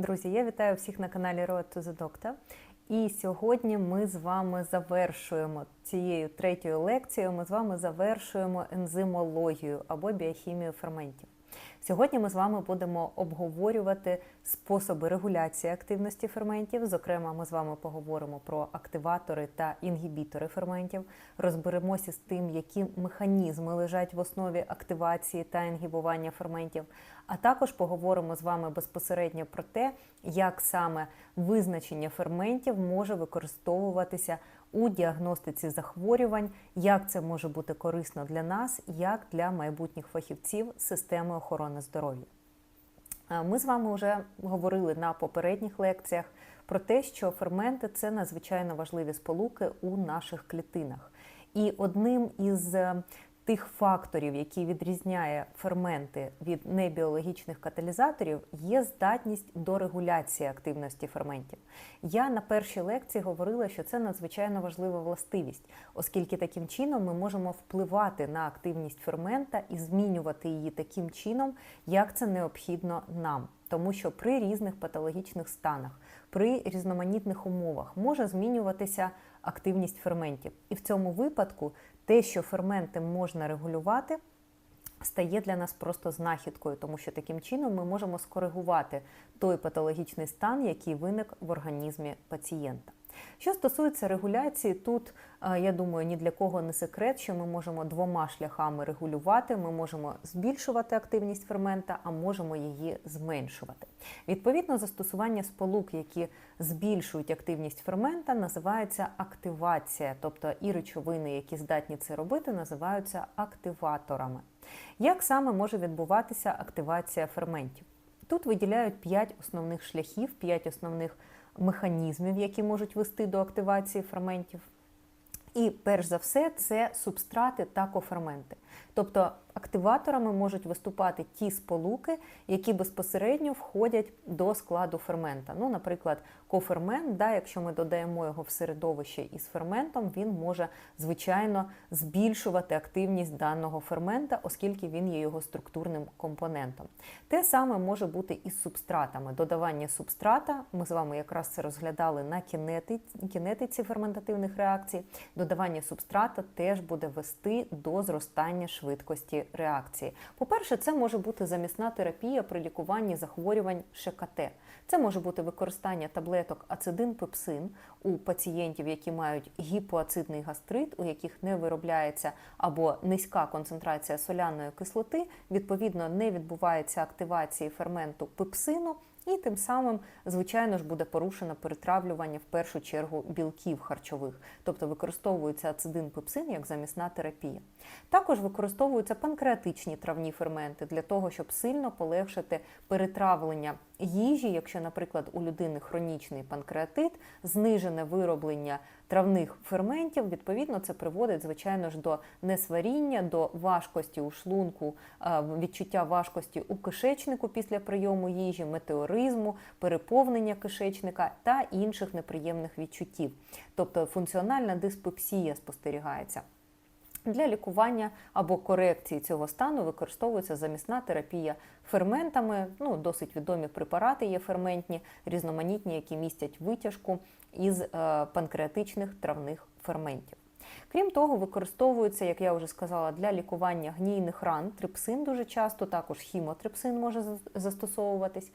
Друзі, я вітаю всіх на каналі Road to the Doctor. І сьогодні ми з вами завершуємо цією третьою лекцією. Ми з вами завершуємо ензимологію або біохімію ферментів. Сьогодні ми з вами будемо обговорювати способи регуляції активності ферментів. Зокрема, ми з вами поговоримо про активатори та інгібітори ферментів, розберемося з тим, які механізми лежать в основі активації та інгібування ферментів. А також поговоримо з вами безпосередньо про те, як саме визначення ферментів може використовуватися у діагностиці захворювань, як це може бути корисно для нас, як для майбутніх фахівців системи охорони здоров'я. Ми з вами вже говорили на попередніх лекціях про те, що ферменти це надзвичайно важливі сполуки у наших клітинах. І одним із тих факторів, які відрізняє ферменти від небіологічних каталізаторів, є здатність до регуляції активності ферментів. Я на першій лекції говорила, що це надзвичайно важлива властивість, оскільки таким чином ми можемо впливати на активність фермента і змінювати її таким чином, як це необхідно нам. Тому що при різних патологічних станах, при різноманітних умовах може змінюватися активність ферментів. І в цьому випадку те, що ферменти можна регулювати, стає для нас просто знахідкою, тому що таким чином ми можемо скоригувати той патологічний стан, який виник в організмі пацієнта. Що стосується регуляції, тут я думаю, ні для кого не секрет, що ми можемо двома шляхами регулювати. Ми можемо збільшувати активність фермента, а можемо її зменшувати. Відповідно, застосування сполук, які збільшують активність фермента, називається активація, тобто і речовини, які здатні це робити, називаються активаторами. Як саме може відбуватися активація ферментів? Тут виділяють 5 основних шляхів, 5 основних механізмів, які можуть вести до активації ферментів. І перш за все, це субстрати та коферменти. Тобто активаторами можуть виступати ті сполуки, які безпосередньо входять до складу фермента. Ну, наприклад, кофермент, да, якщо ми додаємо його в середовище із ферментом, він може, звичайно, збільшувати активність даного фермента, оскільки він є його структурним компонентом. Те саме може бути і з субстратами. Додавання субстрата, ми з вами якраз це розглядали на кінетиці ферментативних реакцій. Додавання субстрата теж буде вести до зростання швидкості реакції. По-перше, це може бути замісна терапія при лікуванні захворювань ШКТ. Це може бути використання таблеток ацидин-пепсин у пацієнтів, які мають гіпоацидний гастрит, у яких не виробляється або низька концентрація соляної кислоти, відповідно, не відбувається активації ферменту пепсину. І тим самим, звичайно ж, буде порушено перетравлювання в першу чергу білків харчових, тобто використовується ацидин пепсин як замісна терапія. Також використовуються панкреатичні травні ферменти для того, щоб сильно полегшити перетравлення їжі, якщо, наприклад, у людини хронічний панкреатит, знижене вироблення травних ферментів, відповідно, це приводить, звичайно ж, до несваріння, до важкості у шлунку, відчуття важкості у кишечнику після прийому їжі, метеоризму, переповнення кишечника та інших неприємних відчуттів. Тобто функціональна диспепсія спостерігається. Для лікування або корекції цього стану використовується замісна терапія ферментами. Ну, досить відомі препарати є ферментні, різноманітні, які містять витяжку із панкреатичних травних ферментів. Крім того, використовується, як я вже сказала, для лікування гнійних ран трипсин дуже часто, також хімотрипсин може застосовуватись.